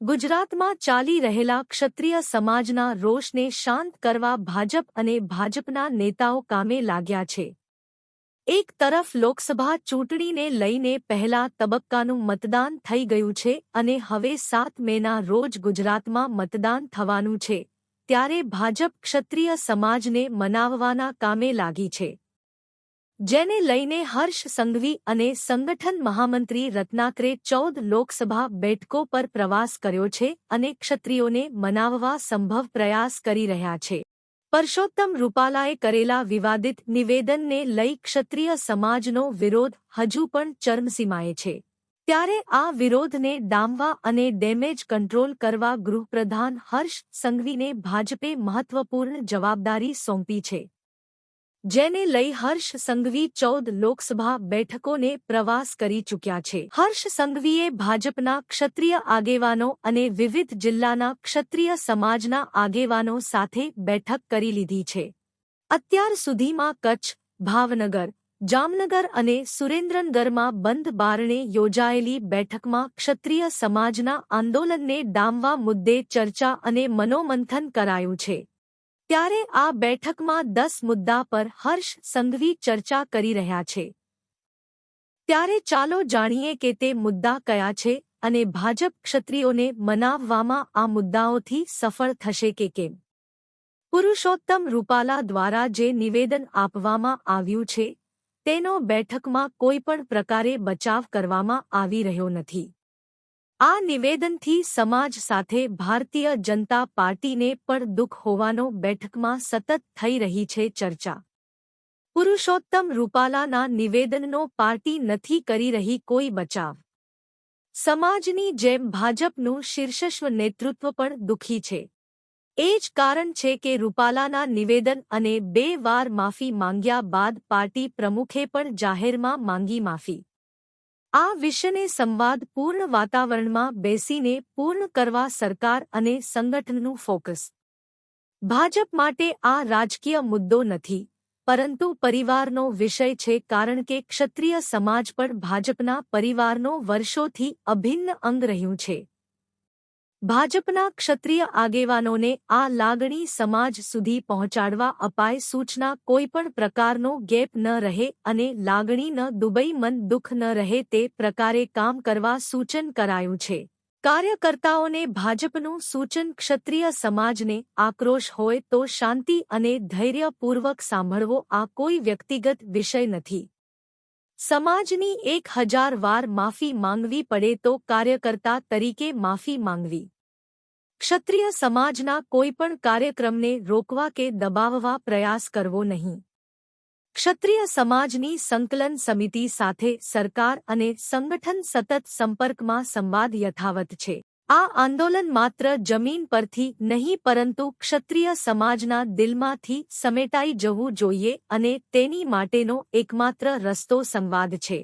ગુજરાતમાં ચાલી રહેલા ક્ષત્રિય સમાજના રોષને શાંત કરવા ભાજપ અને ભાજપના નેતાઓ કામે લાગ્યા છે. એક તરફ લોકસભા ચૂંટણીને લઈને પહેલા તબક્કાનું મતદાન થઈ ગયું છે અને હવે સાત મેના રોજ ગુજરાતમાં મતદાન થવાનું છે, ત્યારે ભાજપ ક્ષત્રિય સમાજને મનાવવાના કામે લાગી છે. જેને લઈને હર્ષ સંઘવી અને સંગઠન મહામંત્રી રત્નાકરે ચૌદ લોકસભા બેઠકો પર પ્રવાસ કર્યો છે અને ક્ષત્રિયોને મનાવવા સંભવ પ્રયાસ કરી રહ્યા છે. પરષોત્તમ રૂપાલાએ કરેલા વિવાદિત નિવેદનને લઈ ક્ષત્રિય સમાજનો વિરોધ હજુ પણ ચરમસીમાએ છે. ત્યારે આ વિરોધને ડામવા અને ડેમેજ કંટ્રોલ કરવા ગૃહપ્રધાન હર્ષ સંઘવીને ભાજપે મહત્વપૂર્ણ જવાબદારી સોંપી છે. જેને લઈ હર્ષ સંઘવી ચૌદ લોકસભા બેઠકોને પ્રવાસ કરી ચૂક્યા છે. હર્ષ સંઘવીએ ભાજપના ક્ષત્રિય આગેવાનો અને વિવિધ જિલ્લાના ક્ષત્રિય સમાજના આગેવાનો સાથે બેઠક કરી લીધી છે. અત્યાર સુધીમાં કચ્છ, ભાવનગર, જામનગર અને સુરેન્દ્રનગરમાં બંધ બારણે યોજાયેલી બેઠકમાં ક્ષત્રિય સમાજના આંદોલનને ડામવા મુદ્દે ચર્ચા અને મનોમંથન કરાયું છે. ત્યારે આ બેઠકમાં દસ મુદ્દા પર હર્ષ સંઘવી ચર્ચા કરી રહ્યા છે. ત્યારે ચાલો જાણીએ કે તે મુદ્દા કયા છે અને ભાજપ ક્ષત્રિયોને મનાવવામાં આ મુદ્દાઓથી સફળ થશે કે કેમ? પુરુષોત્તમ રૂપાલા દ્વારા જે નિવેદન આપવામાં આવ્યું છે, તેનો બેઠકમાં કોઈપણ પ્રકારે બચાવ કરવામાં આવી રહ્યો નથી. આ નિવેદનથી સમાજ સાથે ભારતીય જનતા પાર્ટીને પણ દુઃખ હોવાનો બેઠકમાં સતત થઈ રહી છે ચર્ચા. પુરુષોત્તમ રૂપાલાના નિવેદનનો પાર્ટી નથી કરી રહી કોઈ બચાવ. સમાજની જેમ ભાજપનું શીર્ષસ્વ નેતૃત્વ પણ દુઃખી છે. એ જ કારણ છે કે રૂપાલાના નિવેદન અને બે વાર માફી માંગ્યા બાદ પાર્ટી પ્રમુખે પણ જાહેરમાં માંગી માફી. આ વિષયને સંવાદ પૂર્ણ વાતાવરણમાં બેસીને પૂર્ણ કરવા સરકાર અને સંગઠનનું ફોકસ. ભાજપ માટે આ રાજકીય મુદ્દો નથી, પરંતુ પરિવારનો વિષય છે કારણ કે ક્ષત્રિય સમાજ પણ ભાજપના પરિવારનો વર્ષોથી અભિન્ન અંગ રહ્યું છે. ભાજપના ક્ષત્રિય આગેવાનોને આ લાગણી સમાજ સુધી પહોંચાડવા અપાય સૂચના કોઈપણ પ્રકારનો ગેપ ન રહે અને લાગણી ન દુબઈ મન દુઃખ ન રહે તે પ્રકારે કામ કરવા સૂચન કરાયું છે. કાર્યકર્તાઓને ભાજપનું સૂચન ક્ષત્રિય સમાજને આક્રોશ હોય તો શાંતિ અને ધૈર્યપૂર્વક સાંભળવો આ કોઈ વ્યક્તિગત વિષય નથી. સમાજની એક હજાર વાર માફી માંગવી પડે તો કાર્યકર્તા તરીકે માફી માંગવી ક્ષત્રિય સમાજના કોઈપણ કાર્યક્રમને રોકવા કે દબાવવા પ્રયાસ કરવો નહીં ક્ષત્રિય સમાજની સંકલન સમિતિ સાથે સરકાર અને સંગઠન સતત સંપર્કમાં સંવાદ યથાવત છે આ આંદોલન માત્ર જમીન પરથી નહીં, પરંતુ ક્ષત્રિય સમાજના દિલમાંથી સમેટાઈ જવું જોઈએ અને તેની માટેનો એકમાત્ર રસ્તો સંવાદ છે.